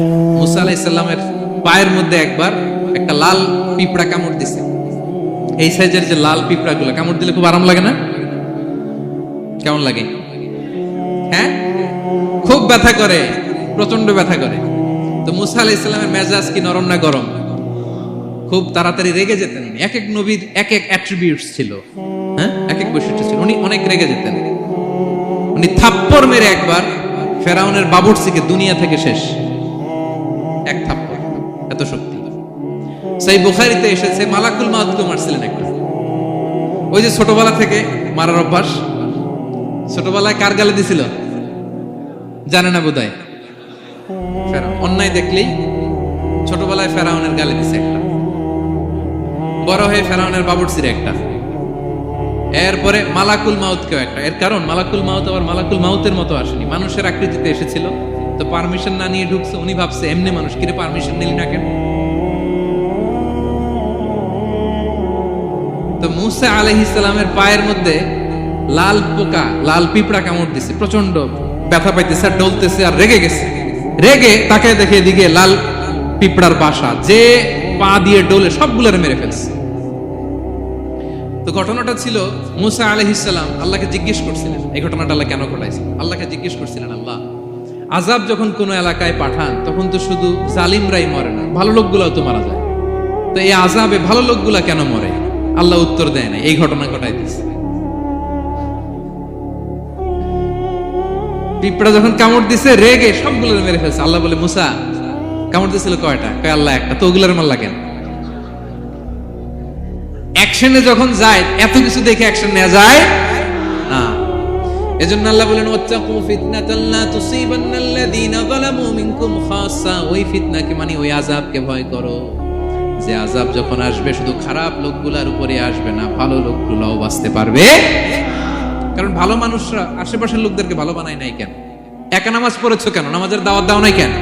মুসা আলাইসাল্লামের পায়ের মধ্যে একবার একটা লাল পিঁপড়া কামড় দিছে। এই সাইজের যে লাল পিঁপড়াগুলো, কামড় দিলে খুব আরাম লাগে না? কেমন লাগে? হ্যাঁ? খুব ব্যথা করে প্রচণ্ড ব্যথা করে। তো মুসা আলাইসাল্লামের মেজাজ কি নরম না গরম? খুব তাড়াতাড়ি রেগে যেতেন এক এক নবীর এক এক অ্যাট্রিবিউটস ছিল। হ্যাঁ? এক এক বৈশিষ্ট্য ছিল। উনি অনেক রেগে যেতেন। উনি থাপ্পড় মেরে একবার ফেরাউনের বাবুরসিকে দুনিয়া থেকে শেষ। এত শক্তি। সেই বুখারিতে এসেছে মালাকুল মাউদকে মারছিলেন একটা ওই যে ছোটবেলা থেকে মারার অভ্যাস, ছোটবেলায় কার গালে দিছিল? জানে না ফেরাউন। অন্যায় দেখলেই ছোটবেলায় ফেরাউনের গালে দিছে একটা। বড় হয়ে ফেরাউনের বাবুরসির একটা। এরপরে মালাকুল মাউতকেও একটা। এর কারণ, মালাকুল মাউত আবার মালাকুল মাউতের মতো আসেনি। মানুষের আকৃতিতে এসেছিল। তো পারমিশন না নিয়ে ঢুকছে, উনি ভাবছে, এমনি মানুষ, কিরে পারমিশন নিলি না কেন? তো মুসা আলহিসামের পায়ের মধ্যে লাল পোকা, লাল পিঁপড়া কামড় দিছে প্রচণ্ড ব্যথা পাইতেছে আর ডলতেছে আর রেগে গেছে। রেগে তাকে দেখে দিকে লাল পিঁপড়ার বাসা, যে পা দিয়ে ডোলে সবগুলোরে মেরে ফেলছে। তো ঘটনাটা ছিল মুসা আলহিসাল্লাম আল্লাহকে জিজ্ঞেস করছিলেন, এই ঘটনাটা আল্লাহ কেন ঘটাইছে আল্লাহকে জিজ্ঞেস করছিলেন, আল্লাহ আজাব যখন কোনো এলাকায় পাঠান, তখন তো শুধু জালিমরাই মরে না, ভালো লোকগুলাও তো মারা যায়। তো এই আজাবে ভালো লোকগুলা কেন মরে? আল্লাহ উত্তর দেয় না, এই ঘটনা ঘটাই দিচ্ছে পিঁপড়া যখন কামড় দিছে, রেগে সবগুলো মেরে ফেলছে। আল্লাহ বলে, মুসা, কামড় দিছিল কয়টা? কয়, আল্লাহ একটা। তো ওগুলোর মাল্লা কেন অ্যাকশনে যখন যায়, এত কিছু দেখে অ্যাকশন নেওয়া যায় এজন্য আল্লাহ বলেন, ওয়াত্তাকু তুসিবান্নাল্লাযীনা যালামু মিনকুম খাসসা ওই ফিতনাকে মানে ওই আযাবকে ভয় করো। যে আযাব যখন আসবে, শুধু খারাপ লোকগুলার উপরে আসবে না, ভালো লোকগুলোও বাঁচতে পারবে। কারণ ভালো মানুষরা আশেপাশের লোকদেরকে ভালো বানায় নাই কেন? একা নামাজ পড়েছো কেন? নামাজের দাওয়াত দাও নাই কেন?